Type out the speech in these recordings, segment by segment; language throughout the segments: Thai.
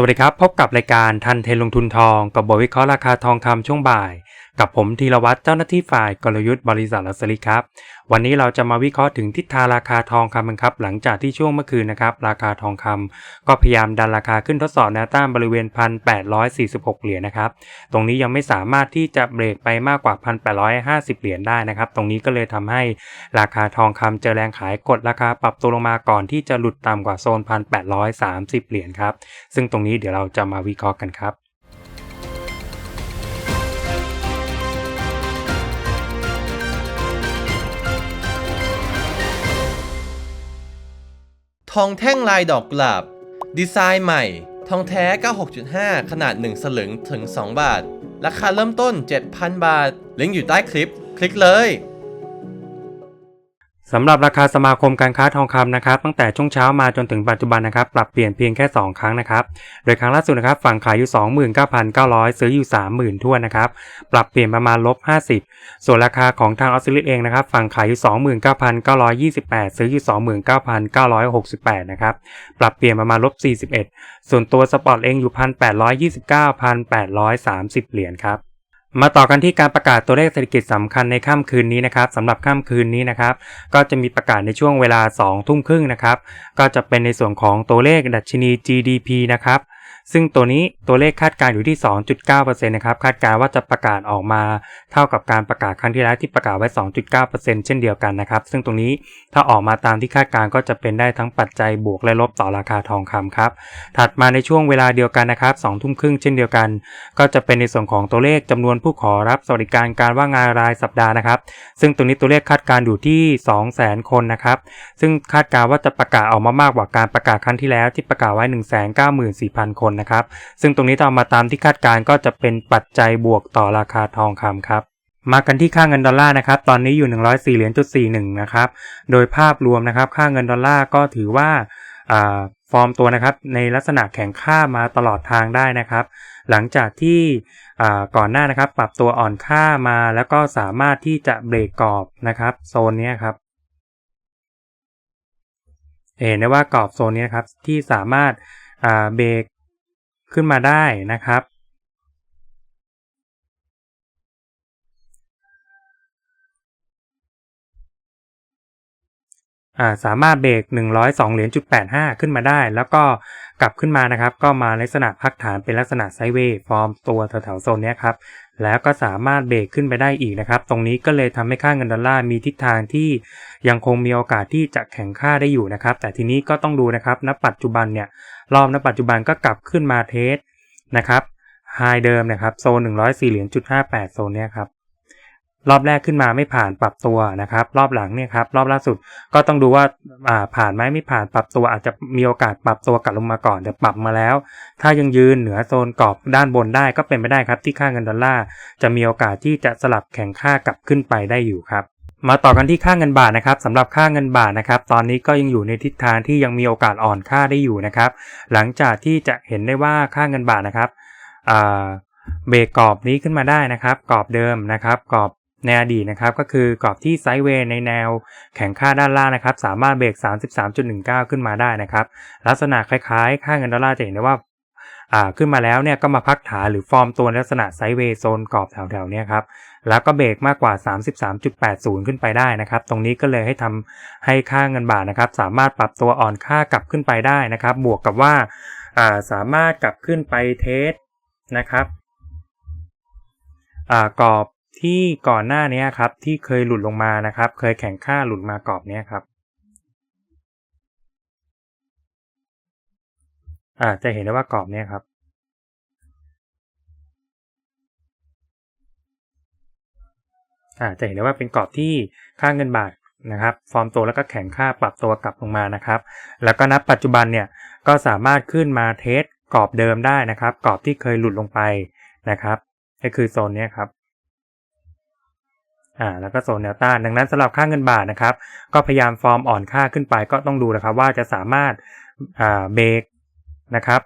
สวัสดีครับ พบกับรายการทันเทนลงทุนทองกับบทวิเคราะห์ราคาทองคำช่วงบ่าย กับผมธีรวัตรเจ้าหน้าที่ฝ่ายกลยุทธ์บริษัทลัสลิครับ วันนี้เราจะมาวิเคราะห์ถึงทิศทางราคาทองคำครับ หลังจากที่ช่วงเมื่อคืนนะครับ ราคาทองคำก็พยายามดันราคาขึ้นทดสอบแนวต้านบริเวณ 1,846 เหรียญนะครับ ตรงนี้ยังไม่สามารถที่จะเบรกไปมากกว่า 1,850 เหรียญได้นะครับ ตรงนี้ก็เลยทำให้ราคาทองคำเจอแรงขายกดราคาปรับตัวลงมาก่อนที่จะหลุดต่ำกว่าโซน 1,830 เหรียญครับ ซึ่งตรงนี้เดี๋ยวเราจะมาวิเคราะห์กันครับ ทองแท่งลายดอกกุหลาบ ดีไซน์ใหม่ ทองแท้ 96.5 ขนาด 1 สลึงถึง 2 บาท ราคาเริ่มต้น 7,000 บาท ลิงก์อยู่ใต้คลิป คลิกเลย สำหรับราคาสมาคมการค้าทองคำนะครับตั้งแต่ช่วงเช้ามาจนถึงปัจจุบันนะครับปรับเปลี่ยนเพียงแค่ 2 ครั้งนะครับโดยครั้งล่าสุดนะครับฝั่งขายอยู่ 29,900 ซื้ออยู่ 30,000ทั่วนะครับปรับเปลี่ยนประมาณลบ 50 ส่วนราคาของทางออสเตรเลียเองนะครับฝั่งขายอยู่ 29,928 ซื้ออยู่ 29,968 นะครับปรับเปลี่ยนประมาณลบ 41 ส่วนตัวสปอร์ตเองอยู่ 1,829,830 เหรียญครับ มาต่อกันที่การประกาศตัวเลขเศรษฐกิจสำคัญในค่ำคืนนี้นะครับสำหรับค่ำคืนนี้นะครับ ก็จะมีประกาศในช่วงเวลา2ทุ่มครึ่งนะครับ ก็จะเป็นในส่วนของตัวเลขดัชนี GDP นะครับ ซึ่งตัวนี้ตัวเลขคาดการณ์อยู่ที่ 2.9%นะครับคาดการณ์ว่าจะประกาศออกมาเท่ากับการประกาศครั้งที่แล้วที่ประกาศไว้ 2.9%เช่นเดียวกันนะครับ ซึ่งตรงนี้ถ้าออกมาตามที่คาดการณ์ก็จะเป็นได้ทั้งปัจจัยบวกและลบต่อราคาทองคำครับถัดมาในช่วงเวลาเดียวกันนะครับ2ทุ่มครึ่งเช่นเดียวกัน ก็จะเป็นในส่วนของตัวเลขจำนวนผู้ขอรับสวัสดิการการว่างงานรายสัปดาห์นะครับ ซึ่งตรงนี้ตัวเลขคาดการณ์อยู่ที่ 200,000 คนนะครับซึ่งคาดการณ์ว่าจะประกาศออกมามากกว่าการประกาศครั้งที่แล้วที่ประกาศไว้ 194,000 คนนะครับ ซึ่งตรงนี้ถ้าเอามาตามที่คาดการก็จะเป็นปัจจัยบวกต่อราคาทองคำครับมากันที่ค่าเงินดอลลาร์นะครับ ตอนนี้อยู่ 104เหรียญจุด41 นะครับ โดยภาพรวมนะครับ ค่าเงินดอลลาร์ก็ถือว่าฟอร์มตัวนะครับ ในลักษณะแข็งค่ามาตลอดทางได้นะครับ หลังจากที่ก่อนหน้านะครับ ปรับตัวอ่อนค่ามาแล้วก็สามารถที่จะเบรกกรอบนะครับ โซนนี้ครับ เห็นได้ว่ากรอบโซนนี้นะครับ ที่สามารถเบรก ขึ้นมาได้นะครับ สามารถเบรก102เหรียญจุด85 ขึ้นมาได้ แล้วก็กลับขึ้นมานะครับ ก็มาลักษณะพักฐานเป็นลักษณะไซเวย์ฟอร์มตัวแถวๆโซนเนี้ยครับ แล้วก็สามารถเบรกขึ้นไปได้อีกนะครับ ตรงนี้ก็เลยทำให้ค่าเงินดอลลาร์มีทิศทางที่ยังคงมีโอกาสที่จะแข็งค่าได้อยู่นะครับ แต่ทีนี้ก็ต้องดูนะครับ ณ ปัจจุบันเนี่ย รอบณ ปัจจุบันก็กลับขึ้นมาเทสนะครับ ไฮเดิมนะครับ โซน104เหรียญจุด58 โซนเนี้ยครับ รอบแรกขึ้นมาไม่ผ่านปรับตัวนะครับ รอบหลังเนี่ยครับรอบล่าสุดก็ต้องดูว่าาผ่านไหมไม่ผ่านปรับตัวอาจจะมีโอกาสปรับตัวกลับลงมาก่อนแต่ปรับมาแล้ว ถ้ายังยืนเหนือโซนกรอบด้านบนได้ก็เป็นไปได้ครับ ที่ค่าเงินดอลลาร์จะมีโอกาสที่จะสลับแข่งค่ากลับขึ้นไปได้อยู่ครับมาต่อกันที่ค่าเงินบาทนะครับสำหรับค่าเงินบาทนะครับตอนนี้ก็ยังอยู่ในทิศทางที่ยังมีโอกาสอ่อนค่าได้อยู่นะครับหลังจากที่จะเห็นได้ว่าค่าเงินบาทนะครับเบรกกรอบนี้ขึ้นมาได้นะครับกรอบเดิมนะครับกรอบ ในอดีตนะครับก็คือกรอบที่ไซด์เวย์ในแนวแข็งค่าด้านล่างนะครับ สามารถเบรก 33.19 ขึ้นมาได้นะครับ ลักษณะคล้ายๆ ค่าเงินดอลลาร์จะเห็นได้ว่าอ่าขึ้นมาแล้วเนี่ยก็มาพักฐานหรือฟอร์มตัวลักษณะไซด์เวย์โซนกรอบแถวๆนี้ครับ แล้วก็เบรกมากกว่า 33.80 ขึ้นไปได้นะครับ ตรงนี้ก็เลยให้ทำให้ค่าเงินบาทนะครับ สามารถปรับตัวอ่อนค่ากลับขึ้นไปได้นะครับ บวกกับว่าอ่าสามารถกลับขึ้นไปเทสนะครับอ่ากรอบ ที่ก่อนหน้านี้ครับที่เคยหลุดลงมานะครับ เคยแข่งค่าหลุดมากรอบนี้ครับอ่าจะเห็นได้ว่ากรอบนี้ครับ อ่าจะเห็นได้ว่าเป็นกรอบที่ค่าเงินบาทนะครับ ฟอร์มตัวแล้วก็แข็งค่าปรับตัวกลับลงมานะครับ แล้วก็นับปัจจุบันเนี่ยก็สามารถขึ้นมาเทสกรอบเดิมได้นะครับ กรอบที่เคยหลุดลงไปนะครับก็คือโซนนี้ครับ อ่าแล้วก็โซนแนวต้านดังนั้นสำหรับค่าเงินบาทนะครับ ก็พยายามฟอร์มอ่อนค่าขึ้นไปก็ต้องดูนะครับ ว่าจะสามารถอ่าเบรกนะครับ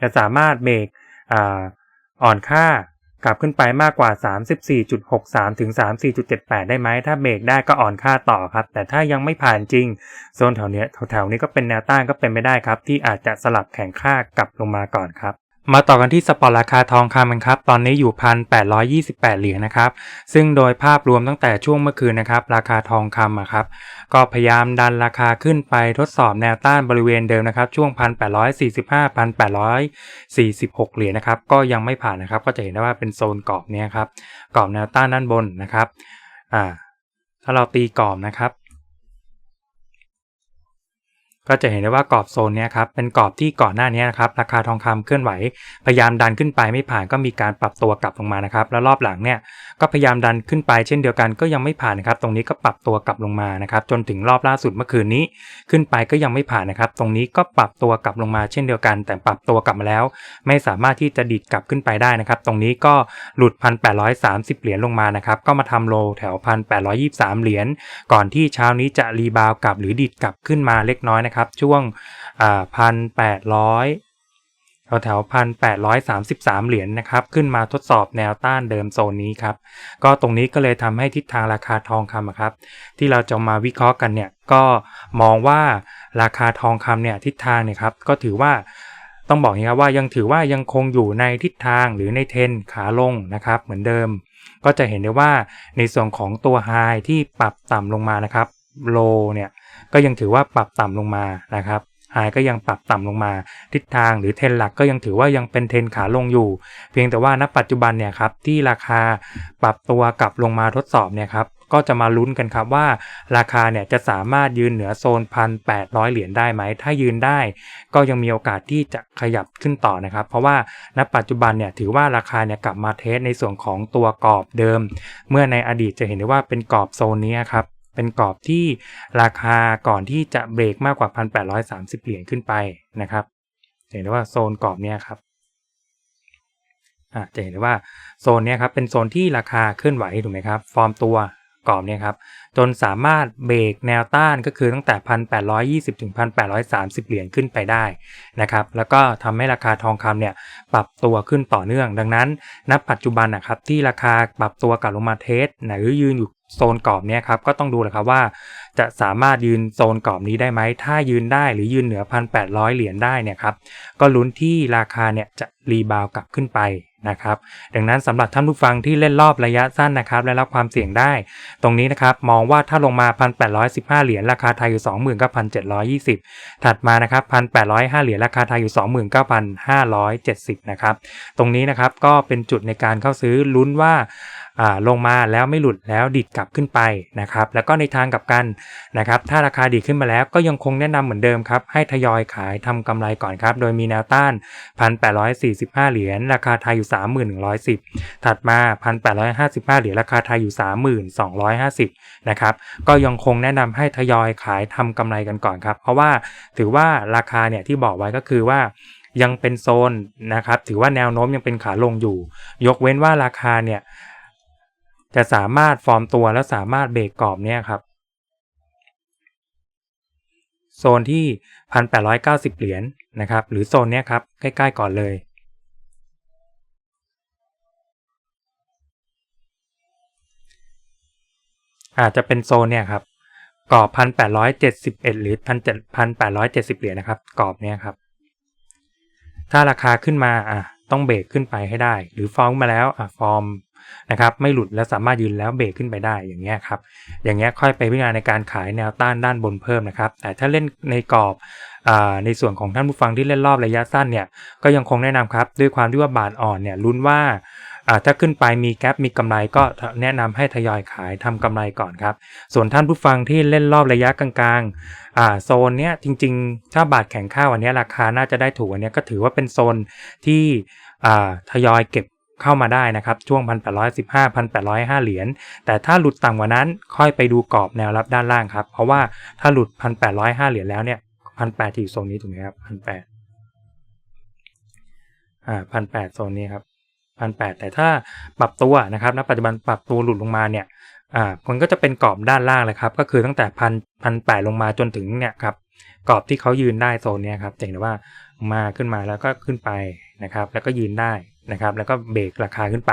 จะสามารถเบรกอ่าอ่อนค่ากลับขึ้นไปมากกว่า 34.63 ถึง 34.78 ได้ไหม ถ้าเบรกได้ก็อ่อนค่าต่อครับ แต่ถ้ายังไม่ผ่านจริง โซนแถวเนี้ยแถวๆนี้ก็เป็นแนวต้านก็เป็นไม่ได้ครับ ที่อาจจะสลับแข่งค่ากลับลงมาก่อนครับ มาต่อกันที่สปอร์ตราคาทองคำกันครับ ตอนนี้อยู่1,828เหรียญนะครับ ซึ่งโดยภาพรวมตั้งแต่ช่วงเมื่อคืนนะครับ ราคาทองคำอะครับ ก็พยายามดันราคาขึ้นไปทดสอบแนวต้านบริเวณเดิมนะครับ ช่วง1,845 1,846เหรียญนะครับ ก็ยังไม่ผ่านนะครับ ก็จะเห็นได้ว่าเป็นโซนกรอบเนี้ยครับ กรอบแนวต้านด้านบนนะครับ อ่า ถ้าเราตีกรอบนะครับ ก็จะเห็นได้ว่ากรอบโซนเนี้ยครับเป็นกรอบที่ก่อนหน้านี้นะครับราคาทองคำเคลื่อนไหว พยายามดันขึ้นไปไม่ผ่านก็มีการปรับตัวกลับลงมานะครับแล้วรอบหลังเนี่ยก็พยายามดันขึ้นไปเช่นเดียวกันก็ยังไม่ผ่านนะครับตรงนี้ก็ปรับตัวกลับลงมานะครับจนถึงรอบล่าสุดเมื่อคืนนี้ ขึ้นไปก็ยังไม่ผ่านนะครับตรงนี้ก็ปรับตัวกลับลงมาเช่นเดียวกัน แต่ปรับตัวกลับมาแล้ว ไม่สามารถที่จะดิดกลับขึ้นไปได้นะครับตรงนี้ก็หลุด 1,830 เหรียญลงมานะครับก็มาทำโลแถว 1,823 เหรียญก่อนที่เช้านี้จะรีบาวกลับหรือดิดกลับขึ้นมาเล็กน้อยนะครับช่วงพันแปดร้อยแถวพันแปดร้อยสามสิบสามเหรียญนะครับ ขึ้นมาทดสอบแนวต้านเดิมโซนนี้ครับ ก็ตรงนี้ก็เลยทำให้ทิศทางราคาทองคำครับ ที่เราจะมาวิเคราะห์กันเนี่ย ก็มองว่าราคาทองคำเนี่ยทิศทางเนี่ยครับ ก็ถือว่าต้องบอกนี้ครับว่ายังถือว่ายังคงอยู่ในทิศทางหรือในเทรนขาลงนะครับ เหมือนเดิม ก็จะเห็นได้ว่าในส่วนของตัวไฮที่ปรับต่ำลงมานะครับโลเนี่ย ก็ยังถือว่าปรับต่ำลงมานะครับไฮก็ยังปรับต่ำลงมา ทิศทางหรือเทรนหลักก็ยังถือว่ายังเป็นเทรนขาลงอยู่ เพียงแต่ว่าณปัจจุบันเนี่ยครับที่ราคาปรับตัวกลับลงมาทดสอบเนี่ยครับก็จะมาลุ้นกันครับว่า ราคาเนี่ยจะสามารถยืนเหนือโซนพันแปดร้อยเหรียญได้ไหม ถ้ายืนได้ ก็ยังมีโอกาสที่จะขยับขึ้นต่อนะครับ เพราะว่าณปัจจุบันเนี่ยถือว่าราคาเนี่ยกลับมาเทสในส่วนของตัวกรอบเดิม เมื่อในอดีตจะเห็นได้ว่าเป็นกรอบโซนนี้ครับ เป็นกรอบที่ราคาก่อนที่จะเบรกมากกว่า 1,830 เหรียญขึ้นไปนะครับเห็นได้ว่าโซนกรอบเนี้ยครับจะเห็นได้ว่าโซนเนี้ยครับเป็นโซนที่ราคาเคลื่อนไหวถูกไหมครับฟอร์มตัวกรอบเนี่ยครับจนสามารถเบรกแนวต้านก็คือตั้งแต่ 1,820 ถึง 1,830 เหรียญขึ้นไปได้นะครับแล้วก็ทำให้ราคาทองคำเนี่ยปรับตัวขึ้นต่อเนื่อง ดังนั้น ณปัจจุบันนะครับที่ราคาปรับตัวกลับลงมาเทสหรือยืนอยู่ โซนกรอบเนี้ยครับก็ต้องดูแหละครับว่า จะสามารถยืนโซนกรอบนี้ได้ไหม ถ้ายืนได้หรือยืนเหนือ 1,800 เหรียญได้เนี่ยครับก็ลุ้นที่ราคาเนี่ยจะรีบาวกลับขึ้นไปนะครับดังนั้นสำหรับท่านผู้ฟังที่เล่นรอบระยะสั้นนะครับและรับความเสี่ยงได้ ตรงนี้นะครับมองว่าถ้าลงมา 1,815 เหรียญราคาไทยอยู่29,720 ถัดมานะครับ 1,805 เหรียญราคาไทยอยู่ 29,570 นะครับตรงนี้นะครับก็เป็นจุดในการเข้าซื้อลุ้นว่า ลงมาแล้วไม่หลุดแล้วดิดกลับขึ้นไปนะครับแล้วก็ในทางกลับกันนะครับถ้าราคาดีขึ้นมาแล้วก็ยังคงแนะนำเหมือนเดิมครับให้ทยอยขายทำกำไรก่อนครับโดยมีแนวต้าน 1,845 เหรียญราคาไทยอยู่ 3110 ถัดมา 1,855 เหรียญราคาไทยอยู่ 3250 นะครับก็ยังคงแนะนำให้ทยอยขายทำกำไรกันก่อนครับ เพราะว่าถือว่าราคาเนี่ยที่บอกไว้ก็คือว่ายังเป็นโซนนะครับถือว่าแนวโน้มยังเป็นขาลงอยู่ ยกเว้นว่าราคาเนี่ย จะสามารถฟอร์มตัวแล้วสามารถเบรกกรอบเนี่ยครับ โซนที่ 1,890 เหรียญนะครับ หรือโซนเนี้ยครับ ใกล้ ๆ ก่อนเลยอาจจะเป็นโซนเนี่ยครับกรอบ1,871หรือ1,870เหรียญนะครับกรอบเนี้ยครับ ถ้าราคาขึ้นมาอะต้องเบรกขึ้นไปให้ได้ หรือฟอร์มมาแล้วอะฟอร์ม นะครับไม่หลุดแล้วสามารถยืนแล้วเบรกขึ้นไปได้อย่างเงี้ยครับอย่างเงี้ยค่อยไปพิจารณาในการขายแนวต้านด้านบนเพิ่มนะครับแต่ถ้าเล่นในกรอบอในส่วนของท่านผู้ฟังที่เล่นรอบระยะสั้นเนี่ยก็ยังคงแนะนำครับด้วยความที่ว่าบาทอ่อนเนี่ยลุ้นว่าถ้าขึ้นไปมีแกลบมีกำไรก็แนะนำให้ทยอยขายทำกำไรก่อนครับ ส่วนท่านผู้ฟังที่เล่นรอบระยะกลางๆโซนเนี้ยจริงๆ ถ้าบาทแข็งค่าวันนี้ราคาน่าจะได้ถูกวันนี้ก็ถือว่าเป็นโซนที่ทยอยเก็บ เข้ามาได้นะครับ ช่วง 1,815 1,805 เหรียญ แต่ถ้าหลุดต่ำกว่านั้นค่อยไปดูกรอบแนวรับด้านล่างครับ เพราะว่าถ้าหลุด 1,805 เหรียญแล้วเนี่ย1,800ที่อยู่โซนนี้ถูกไหมครับ1,800อ่า1,800โซนนี้ครับ1,800แต่ถ้าปรับตัวนะครับณปัจจุบันปรับตัวหลุดลงมาเนี่ยอ่ามันก็จะเป็นกรอบด้านล่างเลยครับ ก็คือตั้งแต่พันพันแปดลงมาจนถึงเนี่ยครับกรอบที่เขายืนได้โซนเนี้ยครับจะเห็นได้ว่ามาขึ้นมาแล้วก็ขึ้นไปนะครับ แล้วก็ยืนได้ นะครับแล้วก็เบรกราคาขึ้นไป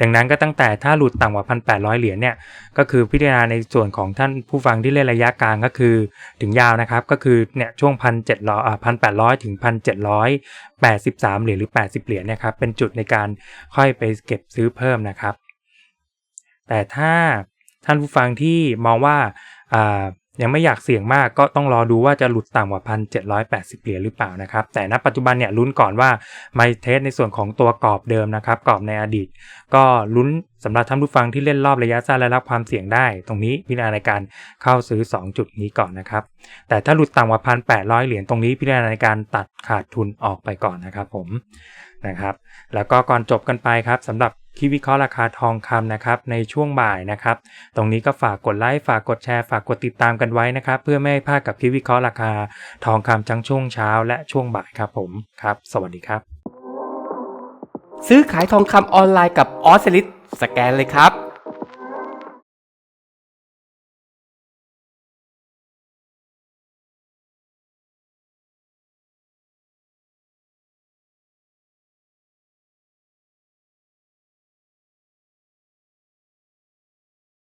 ดังนั้นก็ตั้งแต่ถ้าหลุดต่ำกว่า 1,800 เหรียญเนี่ยก็คือพิจารณาในส่วนของท่านผู้ฟังที่เล่นระยะกลางก็คือถึงยาวนะครับก็คือเนี่ยช่วง 1,700อ่า1,800 ถึง 1,783 เหรียญหรือ 80 เหรียญเนะครับเป็นจุดในการค่อยไปเก็บซื้อเพิ่มนะครับ แต่ถ้าท่านผู้ฟังที่มองว่าอ่า ยังไม่อยากเสี่ยงมากก็ต้องรอดูว่าจะหลุดต่ำกว่า 1,780 เหรียญหรือเปล่านะครับ แต่ณปัจจุบันเนี่ยลุ้นก่อนว่าไมเทสในส่วนของตัวกรอบเดิมนะครับ กรอบในอดีต ก็ลุ้นสำหรับท่านผู้ฟังที่เล่นรอบระยะสั้นและรับความเสี่ยงได้ ตรงนี้พิจารณาในการเข้าซื้อ 2 จุดนี้ก่อนนะครับ แต่ถ้าหลุดต่ำกว่า 1,800 เหรียญตรงนี้พิจารณาในการตัดขาดทุนออกไปก่อนนะครับผมนะครับแล้วก็ก่อนจบกันไปครับสำหรับ ที่วิเคราะห์ราคาทองคำนะครับในช่วงบ่ายนะครับ ตรงนี้ก็ฝากกดไลค์ฝากกดแชร์ฝากกดติดตามกันไว้นะครับ เพื่อไม่ให้พลาดกับที่วิเคราะห์ราคาทองคำทั้งช่วงเช้า และช่วงบ่ายครับผมครับ สวัสดีครับ ซื้อขายทองคำออนไลน์กับออสลิสสแกนเลยครับ